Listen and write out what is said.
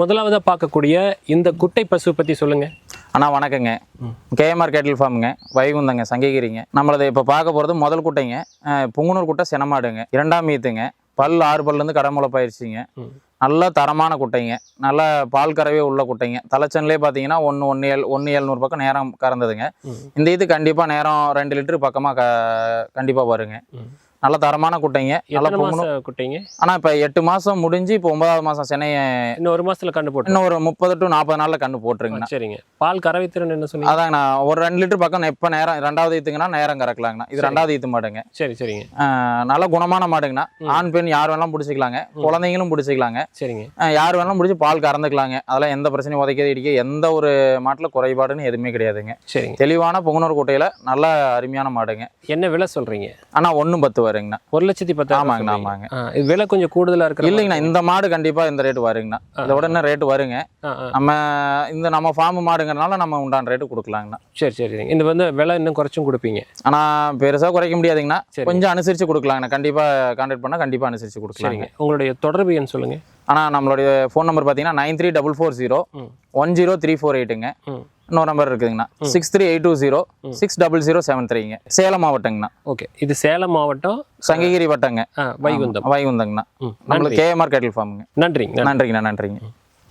முதலாவதா பார்க்கக்கூடிய இந்த குட்டை பசு பத்தி சொல்லுங்க. அண்ணா வணக்கங்க. கேஎம்ஆர் கேட்டில் ஃபார்முங்க. வைகுந்தங்க சங்ககிரிங்க. நம்மளது இப்போ பார்க்க போகிறது முதல் குட்டைங்க. புங்குனூர் குட்டை சினமாடுங்க. இரண்டாம் மீத்துங்க பல் ஆறு பல்லேருந்து கடமுளை பயிற்சிங்க ம். நல்ல தரமான குட்டைங்க. நல்ல பால் கறவே உள்ள குட்டைங்க. தலைச்சன்லேயே பார்த்தீங்கன்னா ஒன்று ஒன்று ஏழு ஒன்று ஏழ்நூறு பக்கம் நேரம் கறந்ததுங்க. இந்த இது கண்டிப்பாக நேரம் ரெண்டு லிட்டரு பக்கமாக க கண்டிப்பாக வருங்க. நல்ல தரமான குட்டைங்க. நல்ல மாச குட்டைங்க? ஆனால் இப்போ எட்டு மாதம் முடிஞ்சு இப்போ ஒன்பதாவது மாதம் சென்னையை இன்னும் ஒரு மாசத்துல கண்டு போட்டு இன்னும் ஒரு முப்பது டு நாற்பது நாளில் கண்ணு போட்டுருங்கண்ணா. சரிங்க. பால் கறவை திறன் என்ன சொன்னீங்க? அதாங்கண்ணா ஒரு ரெண்டு லிட்டர் பக்கம் எப்போ நேரம் ரெண்டாவது ஈத்துங்கன்னா நேரம் கறக்கலாங்கண்ணா. இது சரி. ரெண்டாவது ஈத்து மாடுங்க. சரி சரிங்க. நல்ல குணமான மாடுங்கண்ணா. ஆண் பெண் யார் வேணாலும் பிடிச்சிக்கலாங்க. குழந்தைங்களும் பிடிச்சிக்கலாங்க. சரிங்க. யார் வேணாலும் பிடிச்சி பால் கறந்துக்கலாங்க. அதெல்லாம் எந்த பிரச்சனையும் உதைக்கிறது இடிக்க எந்த ஒரு மாட்டில் குறைபாடுன்னு எதுவுமே கிடையாதுங்க. சரிங்க. தெளிவான புங்குனூர் குட்டையில் நல்ல அருமையான மாடுங்க. என்ன விலை சொல்றீங்க? ஆனால் ஒன்று பத்து வருங்கண்ணா. ஒரு லட்சத்தி பத்தாயிரம் ஆமாங்கண்ணா. ஆமாங்க. இது விலை கொஞ்சம் கூடுதலா இருக்கிற இல்லைங்கண்ணா இந்த மாடு கண்டிப்பாக இந்த ரேட்டு வருங்கண்ணா. இதை விட ரேட்டு வருங்க. நம்ம இந்த நம்ம ஃபார்ம் மாடுங்கிறனால நம்ம உண்டான ரேட்டு கொடுக்கலாங்கண்ணா. சரி சரி இந்த வந்து விலை இன்னும் குறைச்சும் கொடுப்பீங்க. ஆனால் பெருசாக குறைக்க முடியாதுங்கண்ணா. கொஞ்சம் அனுசரித்து கொடுக்கலாங்கண்ணா. கண்டிப்பாக கான்டாக்ட் பண்ணால் கண்டிப்பாக அனுசரித்து கொடுக்கலாங்க உங்களுடைய தொடர்பு எண் சொல்லுங்க. ஆனால் நம்மளுடைய ஃபோன் நம்பர் பார்த்தீங்கன்னா nine three double four zero. One zero three four எயிட்டுங்க. இன்னொரு நம்பர் இருக்குதுங்கண்ணா. Six three eight two zero six double zero seven த்ரீங்க Salem மாவட்டங்கண்ணா. ஓகே இது சேலம் மாவட்டம் சங்ககிரி வட்டங்க. வைகுந்தம். வைகுந்தங்கண்ணா. நம்மளுக்கு கேஎம்ஆர் கேட்டில் ஃபார்முங்க நன்றிங்க நன்றி. நன்றிங்கண்ணா நன்றிங்க.